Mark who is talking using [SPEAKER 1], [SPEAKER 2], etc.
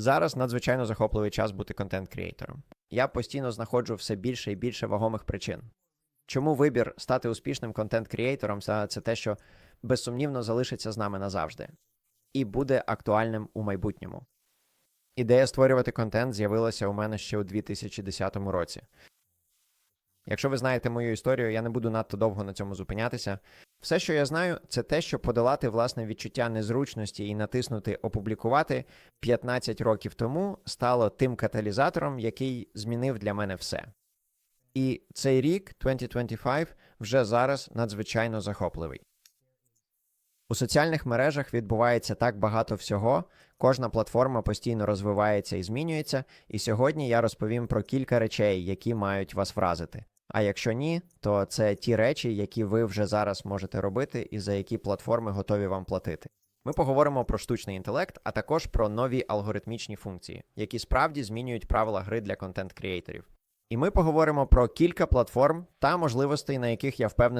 [SPEAKER 1] Зараз надзвичайно захопливий час бути контент-кріейтором. Я постійно знаходжу все більше і більше вагомих причин. Чому вибір стати успішним контент-кріейтором це це те, що безсумнівно залишиться з нами назавжди і буде актуальним у майбутньому. Ідея створювати контент з'явилася у мене ще у 2010 році. Якщо ви знаєте мою історію, я не буду надто довго на цьому зупинятися. Все, що я знаю, це те, що подолати власне відчуття незручності і натиснути опублікувати 15 років тому стало тим каталізатором, який змінив для мене все. І цей рік, 2025, вже зараз надзвичайно захопливий. У соціальних мережах відбувається так багато всього, кожна платформа постійно розвивається і змінюється, і сьогодні я розповім про кілька речей, які мають вас вразити. А якщо ні, то це ті речі, які ви вже зараз можете робити і за які платформи готові вам платити. Ми поговоримо про штучний інтелект, а також про нові алгоритмічні функції, які справді змінюють правила гри для контент-кріейторів. І ми поговоримо про кілька платформ та можливостей, на яких я впевнений.